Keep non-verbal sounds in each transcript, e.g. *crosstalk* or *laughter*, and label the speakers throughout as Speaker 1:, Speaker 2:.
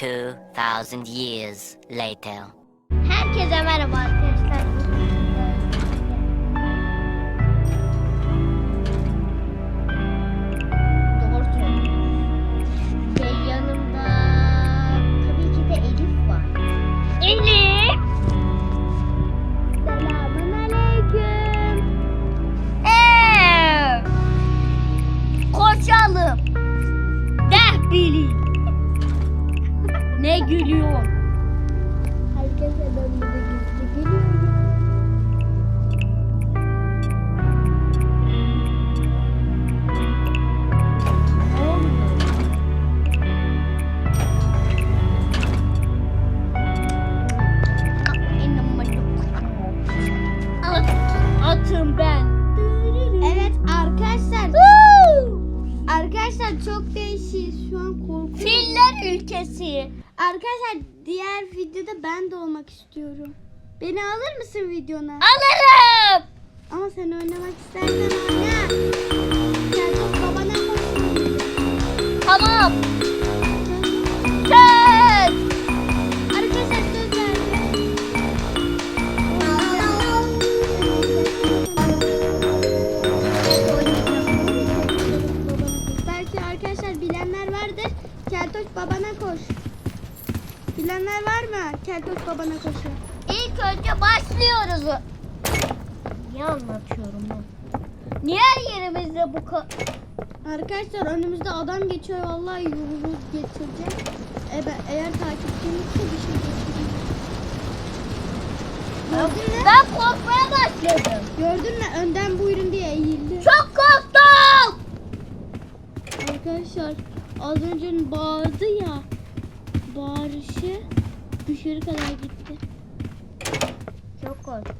Speaker 1: 2,000 years later.
Speaker 2: Herkese merhaba arkadaşlar.
Speaker 3: Arkadaşlar çok değişik. Şu an korkuyorum.
Speaker 2: Filler ülkesi.
Speaker 3: Arkadaşlar diğer videoda ben de olmak istiyorum. Beni alır mısın videona?
Speaker 2: Alırım.
Speaker 3: Ama sen oynamak istersen oyna. Gel çok babana.
Speaker 2: Tamam.
Speaker 3: Keltoş babana koş. Bilenler var mı? Keltoş babana koşuyor.
Speaker 2: İlk önce başlıyoruz. Niye anlatıyorum ben? Niye her yerimizde bu ka-
Speaker 3: Arkadaşlar önümüzde adam geçiyor vallahi yolunu geçirecek. E, ben- eğer takipçimizse bir şey geçirecek. Gördün mü?
Speaker 2: Ben korkmaya başladım.
Speaker 3: Gördün mü? Önden buyurun diye eğildi.
Speaker 2: Çok korktum.
Speaker 3: Arkadaşlar az önce bağırdı ya. Bağırışı dışarı kadar gitti.
Speaker 2: Çok korktum.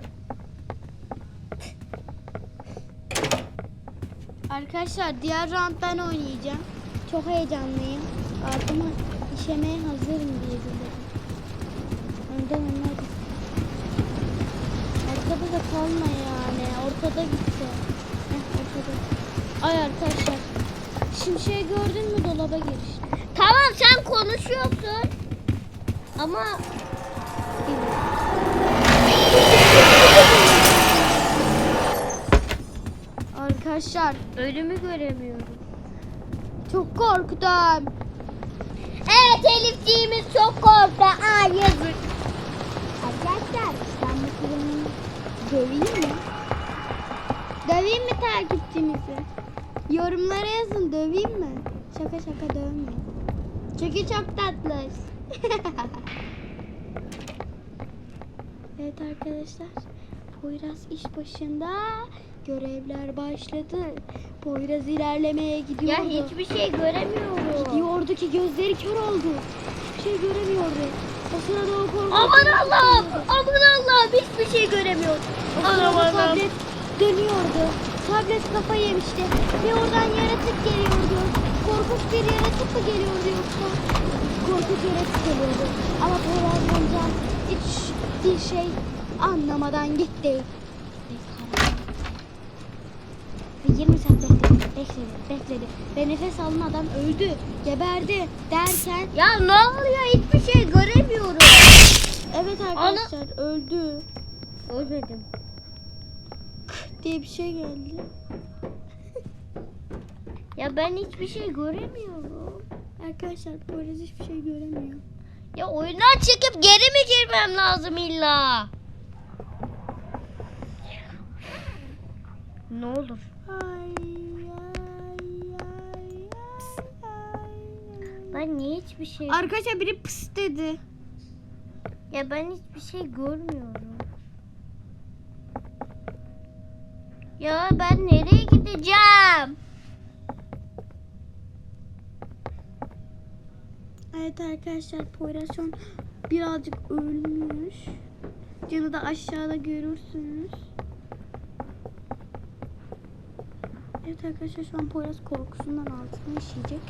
Speaker 3: Arkadaşlar diğer round ben oynayacağım. Çok heyecanlıyım. Altıma işemeye hazırım diye dedim. Önden onlar. Arkada da kalma yani. Ortada gitti. Heh, ortada. Ay arkadaşlar. Şimşeği gördün mü dolaba girişti.
Speaker 2: Tamam sen konuşuyorsun. Ama
Speaker 3: Arkadaşlar
Speaker 2: ölümü göremiyorum.
Speaker 3: çok korktum.
Speaker 2: Evet Elifciğimiz çok korktu. Aa yazık.
Speaker 3: Arkadaşlar ben bu filmi döveyim mi? Döveyim mi takipçimizi? Yorumlara yazın döveyim mi? Şaka şaka dövmeyin. Çünkü çok tatlı. *laughs* evet arkadaşlar. Poyraz iş başında. Görevler başladı. Poyraz ilerlemeye
Speaker 2: Ya
Speaker 3: gidiyordu.
Speaker 2: hiçbir şey göremiyorum.
Speaker 3: Gidiyordu ki gözleri kör oldu. Hiçbir şey göremiyordu. O sırada o korkunç...
Speaker 2: Aman Allah'ım. Aman Allah'ım hiçbir şey göremiyorum.
Speaker 3: O sırada
Speaker 2: Aman Allah'ım.
Speaker 3: dönüyordu. Tablet kafa yemişti. Ve oradan yaratık geliyordu. Korkunç bir yaratık mı geliyordu yoksa? Korkunç yaratık geliyordu. Ama Poyraz amca hiç bir şey anlamadan gitti. Ve 20 saat bekledi, bekledi, bekledi. Ve nefes almadan öldü, geberdi derken...
Speaker 2: Ya ne oluyor hiçbir şey göremiyorum.
Speaker 3: Evet arkadaşlar öldü
Speaker 2: Ölmedim.
Speaker 3: Diye bir şey geldi. *laughs*
Speaker 2: Ya ben hiçbir şey göremiyorum.
Speaker 3: Arkadaşlar Poyraz hiçbir şey göremiyor.
Speaker 2: Ya oyundan çıkıp geri mi girmem lazım illa? Ne olur.
Speaker 3: Ay, ay, ay, ay.
Speaker 2: Ben niye hiçbir şey...
Speaker 3: Arkadaşlar biri pıs dedi.
Speaker 2: Ya ben hiçbir şey görmüyorum. Ya ben nereye gideceğim?
Speaker 3: Evet arkadaşlar an birazcık ölmüş. Canı da aşağıda görürsünüz. Evet arkadaşlar şu an Poyraz korkusundan altını işeyecek.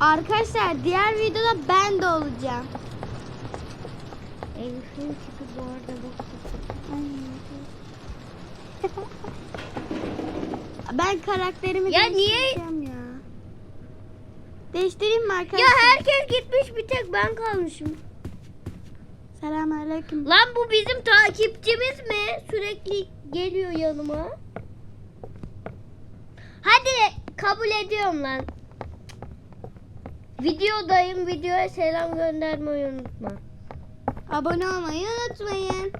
Speaker 3: Arkadaşlar diğer videoda ben de olacağım.
Speaker 2: Elif'in tipi bu arada bak.
Speaker 3: Ay. Ben karakterimi
Speaker 2: Ya niye-
Speaker 3: ya. Değiştireyim mi arkadaşlar?
Speaker 2: Ya herkes gitmiş bir tek ben kalmışım.
Speaker 3: Selamünaleyküm.
Speaker 2: Lan bu bizim takipçimiz mi? Sürekli geliyor yanıma. Hadi kabul ediyorum lan. Videodayım. Videoya selam göndermeyi unutma.
Speaker 3: Abone olmayı unutmayın.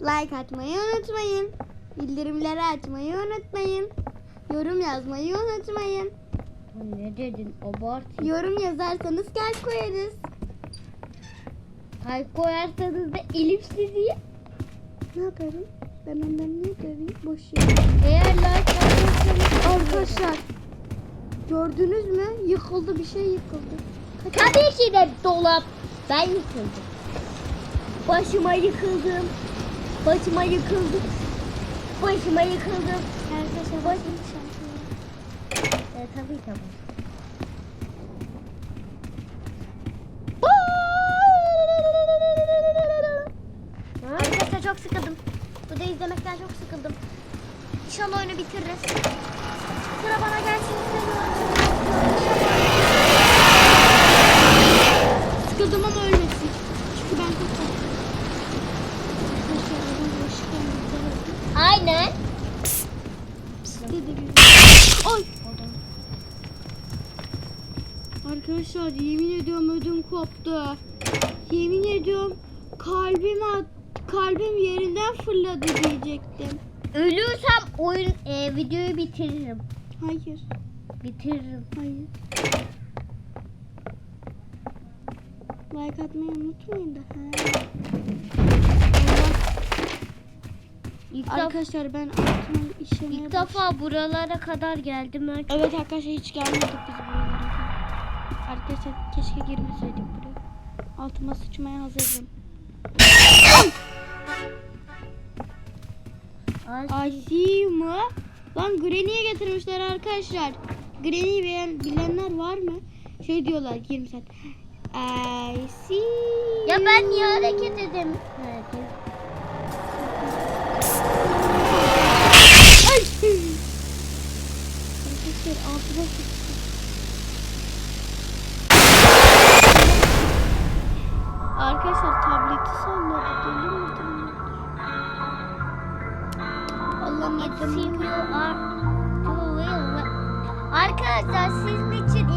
Speaker 3: Like atmayı unutmayın. Bildirimleri açmayı unutmayın. Yorum yazmayı unutmayın.
Speaker 2: Ne dedin? Abart.
Speaker 3: Yorum yazarsanız kalp koyarız.
Speaker 2: Kalp koyarsanız da elif sizi.
Speaker 3: Ne yaparım? Ben ondan ne döveyim? Boş yer.
Speaker 2: Eğer like atarsanız
Speaker 3: Arkadaşlar gördünüz mü? Yıkıldı bir şey yıkıldı.
Speaker 2: Tabii ki de dolap. Ben yıkıldım. Başıma yıkıldım. Başıma yıkıldım. Başıma yıkıldım.
Speaker 3: Arkadaşlar bakın şarkıya.
Speaker 2: E, tabii tabii.
Speaker 3: Arkadaşlar çok sıkıldım. Burada izlemekten çok sıkıldım. İnşallah oyunu bitiririz. Sıra bana gelsin istemiyorum. Sıkıldım ama ölmesin. Çünkü ben çok korktum. Arkadaşlar oradan ışıktan güzel oldu. Dedi Ay. Arkadaşlar yemin ediyorum ödüm koptu. Yemin ediyorum kalbim at, kalbim yerinden fırladı diyecektim.
Speaker 2: Ölürsem oyun e, videoyu bitiririm.
Speaker 3: Hayır,
Speaker 2: Bitiririm.
Speaker 3: hayır. Like atmayı unutmayın da. Ha.
Speaker 2: İlk,
Speaker 3: Arkadaşlar ben altıma işemeye
Speaker 2: ilk defa buralara kadar geldim. Ben
Speaker 3: Evet arkadaşlar hiç gelmedik biz buralara. Arkadaşlar keşke girmeseydik buraya. Altıma sıçmaya hazırım.
Speaker 2: Ay,
Speaker 3: IC mı? Lan Granny'e getirmişler arkadaşlar. Granny'yi bilen, bilenler var mı? Şey diyorlar 20 saat. I see
Speaker 2: Ya ben niye hareket edemiyorum?
Speaker 3: Ay! Arkadaşlar altıma sıçtı. Arkadaşlar tableti salladı deli midir? Allah'ım
Speaker 2: well. Arkadaşlar sizin için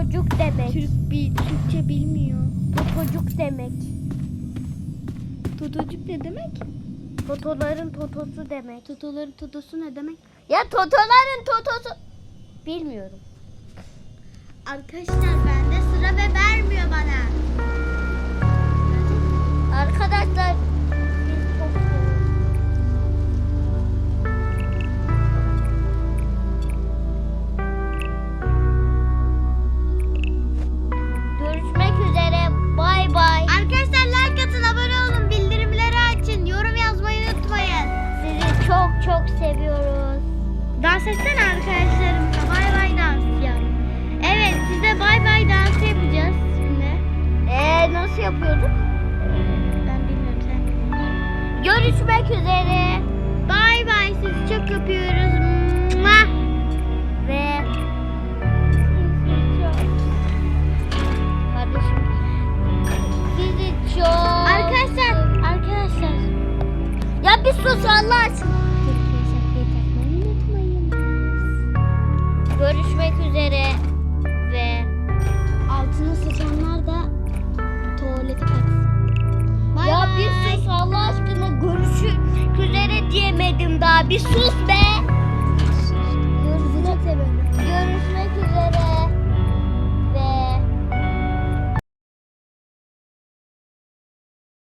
Speaker 2: Potocuk demek.
Speaker 3: Türk bir Türkçe bilmiyor.
Speaker 2: Potocuk demek.
Speaker 3: Totocuk ne demek?
Speaker 2: Totoların totosu demek.
Speaker 3: Totoların totosu ne demek?
Speaker 2: Ya totoların totosu. Bilmiyorum.
Speaker 3: Arkadaşlar bende sıra ve vermiyor bana.
Speaker 2: Arkadaşlar
Speaker 3: Dans etsene arkadaşlarımla bay bay dans yap. Evet size bay bay dans yapacağız şimdi.
Speaker 2: Ee, nasıl yapıyorduk?
Speaker 3: Ben bilmiyorum sen.
Speaker 2: Görüşmek üzere.
Speaker 3: Bay bay sizi çok öpüyoruz.
Speaker 2: Bir sus.